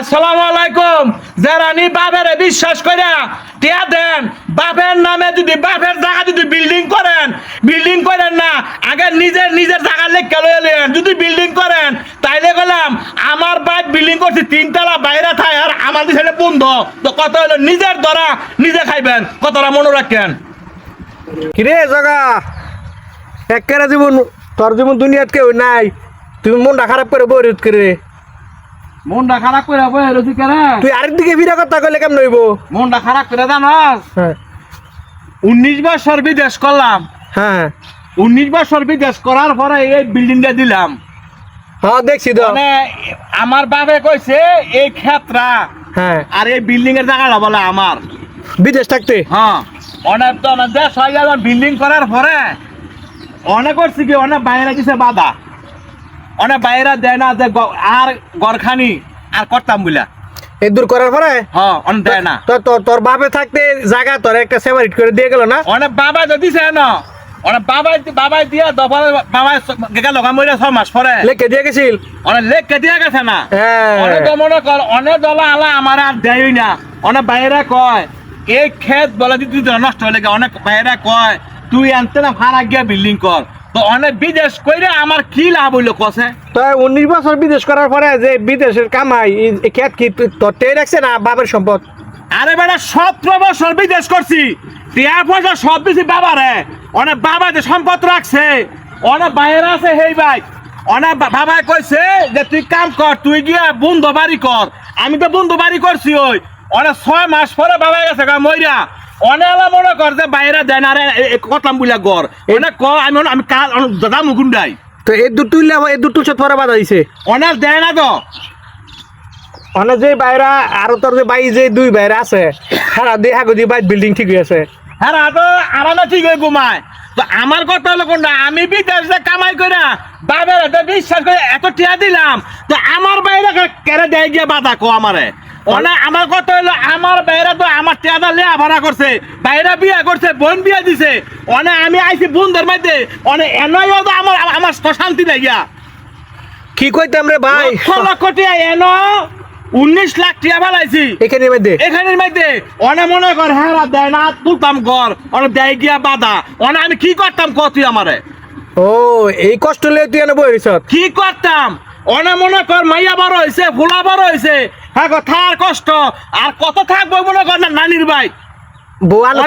আসসালামু আলাইকুম। যারা নি বাপের বিশ্বাস করে টিয়া দেন, বাপের নামে যদি বাপের জায়গা যদি বিল্ডিং করেন বিল্ডিং করেন না, আগে নিজের নিজের জায়গা লেখা লয়ে এলেন যদি বিল্ডিং করেন, তাইলে গেলাম আমার বাইক বিল্ডিং করছি, তিনতলা বাইরে থাই আর আমার ছেলে বন্ধ। তো কত হলো নিজের ধরা, নিজে খাইবেন। কতটা মনে রাখেন। কিরে জগা, একেরা জীবন, তোর জীবন দুনিয়াত কেউ নাই। তুমি মনটা খারাপ করে বই করে। মনটা খারাপ করে রয়েছি কেন তুই আরেকদিকে ফিরে কথা কইলে কেমন হইব? মনটা খারাপ করে জানাস? হ্যাঁ। উনিশ বছর বিদেশ করলাম। হ্যাঁ। উনিশ বছর বিদেশ করার পরে এই বিল্ডিংটা দিলাম। হ্যাঁ দেখছি তো। মানে আমার বাবে কইছে এই ক্ষেত্রা হ্যাঁ। আর এই বিল্ডিং এর জায়গাটা বলে আমার। বিদেশ থাকতে? হ্যাঁ। অনেক তো অনেক দেশ হয়ে বিল্ডিং করার পরে অনেক করছি কি অনেক বাইরে দিছে বাধা। অনেক বাইরে দেয় না যে আর গরখানি আর করতাম বুলা এই দূর করার পরে? হ্যাঁ অনেক দেয় না। তো তোর বাপে থাকতে জায়গা তোর একটা সেপারেট করে দিয়ে গেল না? অনেক বাবা যদি দিছে না অনেক বাবা বাবা দিয়া দফার বাবা গেল মরে ছয় মাস পরে। লেখে দিয়ে গেছিল? অনেক লেখ কেটে গেছে না। হ্যাঁ। অনেক তো মনে কর অনেক দলা আলা আমার আর দেয়ই না। অনেক বাইরে কয় এই ক্ষেত বলে দিতে নষ্ট হলে অনেক বাইরে কয় তুই আনতে না ভাড়া গিয়া বিল্ডিং কর। তো অনেক বিদেশ কইরে আমার কি লাভ হইল কসে? তো উনিশ বছর বিদেশ করার পরে যে বিদেশের কামাই খেত কি তোর টের রাখছে না বাপের সম্পদ? আরে বেটা সতেরো বছর বিদেশ করছি। টিয়া পয়সা সব দিছি বাবারে। অনেক বাবা যে সম্পদ রাখছে অনেক বাইরে আছে হেই ভাই। অনেক বা- বাবাই কইছে যে তুই কাম কর তুই গিয়া বন্ধ বাড়ি কর। আমি তো বন্ধ বাড়ি করছি ওই। অনেক ছয় মাস পরে বাবা গেছে গা মইরা। অনেক আলা মনে কর যে বাইরে দেন আরে কতলাম বুলা গর অনেক ক আমি আমি কাল দাদা মুগুন্ডাই তো এই তুললে এই দূর তুলছে পরে বাধা দিছে অনেক দেয় না তো অনেক যে বাইরা আর তোর যে বাই যে দুই বাইরা আছে সারা দিয়ে হাগো দিয়ে বাইর বিল্ডিং ঠিক হয়ে আছে। হ্যাঁ তো আরামে ঠিক হয়ে ঘুমায় তো আমার কথা হলো কোনটা আমি বিদেশে কামাই করে বাবার এত বিশ্বাস করে এত টিয়া দিলাম। তো আমার বাইরে কেড়ে দেয় গিয়ে বাধা কো আমারে অনেক আমার কথা হলো আমার বাইরে তো আমার টিয়াদা লেয়া ভাড়া করছে বাইরে বিয়ে করছে বোন বিয়ে দিছে। অনেক আমি আইছি বোনদের মধ্যে অনেক এনও তো আমার আমার শান্তি দেয় গিয়া। কি কইতাম রে ভাই? লক্ষ লক্ষ টিয়া এন উনিশ লাখ টিয়া ফেলাইছি। এখানে মধ্যে এখানের মধ্যে অনেক মনে কর হ্যাঁ দেয় না তুলতাম ঘর অনেক দেয় গিয়া বাধা। অনেক আমি কি করতাম ক তুই আমারে? ও এই কষ্ট লয়ে তুই এনে বই কি করতাম? অনে মনে কর মাইয়া বড় হয়েছে ফুলা বড় হয়েছে হ্যাঁ থার কষ্ট। আর কত থাকব মনে কর না নানির ভাই।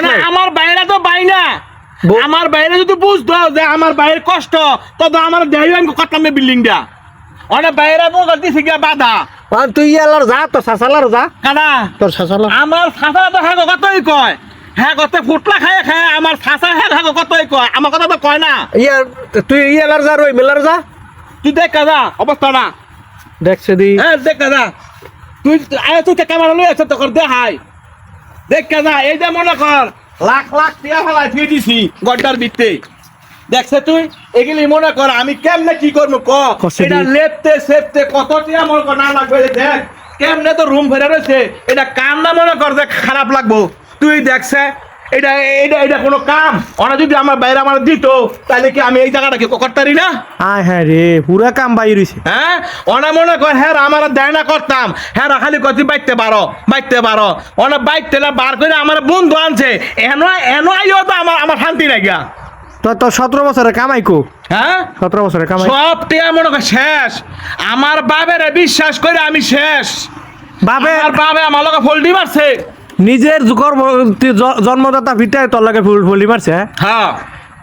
নাই? আমার বাইরে তো বাই না। আমার বাইরে যদি বুঝতো যে আমার বাইরের কষ্ট তো আমার দেয় আমি করতাম বিল্ডিংটা। অনেক বাইরে মনে কর দিছে বাধা। তুই ইয়ালার যা তোর শাসালার যা। কানা তোর শাসালার আমার ফাঁসা তো হ্যাঁ কতই কয়। হ্যাঁ কত ফুটলা খায় খায় আমার ফাঁসা হ্যাঁ হ্যাঁ কতই কয়। আমার কথা তো কয় না। ইয়ার তুই ইয়ালার যা রই মেলার যা। তুই দেখ কাজা অবস্থা না। দেখছে দি হ্যাঁ দেখ কাজা তুই আয় তুই ক্যামেরা লই আছে তোর দেখাই। দেখ না এই যে মনে কর লাখ লাখ টিয়া ফেলায় তুই দিছি গড্ডার ভিত্তে। দেখছে তুই? এগুলি মনে কর আমি কেমনে কি করব ক? এটা লেপতে সেপতে কত টিয়া মনে কর না লাগবে দেখ। কেমনে তো রুম ফেরা রয়েছে। এটা কাম না মনে কর যে খারাপ লাগবো? তুই দেখছে এটা এটা এটা কোনো কাম। ওরা যদি আমার বাইরে আমার দিত তাহলে কি আমি এই জায়গাটাকে করতারি না? আয় হ্যাঁ রে পুরা কাম বাই রইছে। হ্যাঁ? অনা মনে কর হ্যাঁ আমার দেয় না করতাম। হ্যাঁ খালি কতি বাইতে পারো বাইতে পারো। অনেক বাইতে না বার করে আমার বন্ধু আনছে। এন এন আইও তো আমার আমার শান্তি লাগিয়া তোর তোর সতেরো বছরের কামাই কো? হ্যাঁ? সতেরো বছরের কামাই। সব টিয়া মনে কর শেষ। আমার বাবের বিশ্বাস করে আমি শেষ। বাবে আর বাবে আমার লগে ফল্টি মারছে নিজের গর্ভ জন্মদাতা ভিটায় তোর লাগে ফুল ফলি মারছে হ্যাঁ? হ্যাঁ।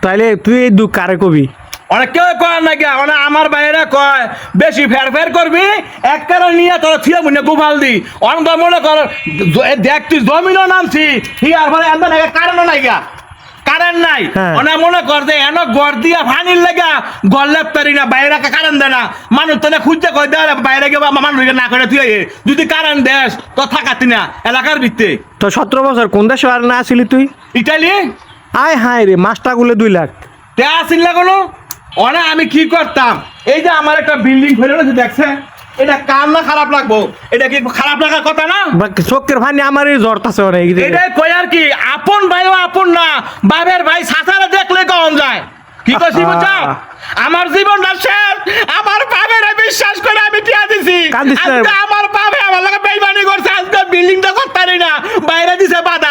তাইলে তুই এই দুঃখ কারে কবি? অনেক কেউ কয় না গিয়া অনেক আমার বাইরে কয় বেশি ফের ফের করবি? এক কারণ নিয়ে তোর থিয়ে মনে গোপাল দি। অনেক মনে কর দেখ তুই জমিনও নামছি। হিয়ার পরে এমন নাকি কারেন্টও নাই গা। কারেন্ট নাই। হ্যাঁ। অনেক মনে কর যে এন গড় দিয়া ফানির লেগা গড় লেপতারি না বাইরে কারেন্ট দেয় না। মানুষ তো খুঁজতে কই দেয় বাইরে গিয়ে মানুষ না করে তুই যদি কারেন্ট দেস তো থাকাতি না এলাকার ভিত্তে। তো সতেরো বছর কোন দেশে আর না আসিলি তুই? ইটালি? আয় হায় রে মাসটা গুলে দুই লাখ। তে আসিল না কোনো? অনেক আমি কি করতাম? এই যে আমার একটা বিল্ডিং ফেলে দেখছে এটা খারাপ লাগবো? এটা কি খারাপ কথা না? ভানি আমার এই না ভাই যায়। কি আমার জীবনটা বিশ্বাস করে আমি টিয়া দিছি। আমার বাবা আমার বেইমানি করছে আজকে বিল্ডিংটা করতে না বাইরে দিছে বাধা।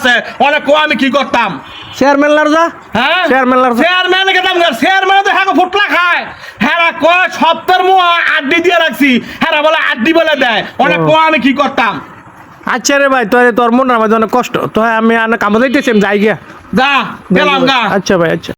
অনেক কো আমি কি করতাম? চেয়ারম্যান লারজা হ্যাঁ? চেয়ারম্যান লারজা চেয়ারম্যান কে দাম কেতাম চেয়ারম্যান তো হাগো ফুটলা খায়। হেরা কো সপ্তাহের মো আড্ডি দিয়ে রাখছি। হেরা বলে আড্ডি বলে দেয়। অনেক। কো আমি কি করতাম? আচ্ছা রে ভাই তোর তোর মনের মধ্যে অনেক কষ্ট। তো আমি আনে কামে যাইতেছি আমি যাই গিয়া। যা গেলাম গা আচ্ছা ভাই আচ্ছা।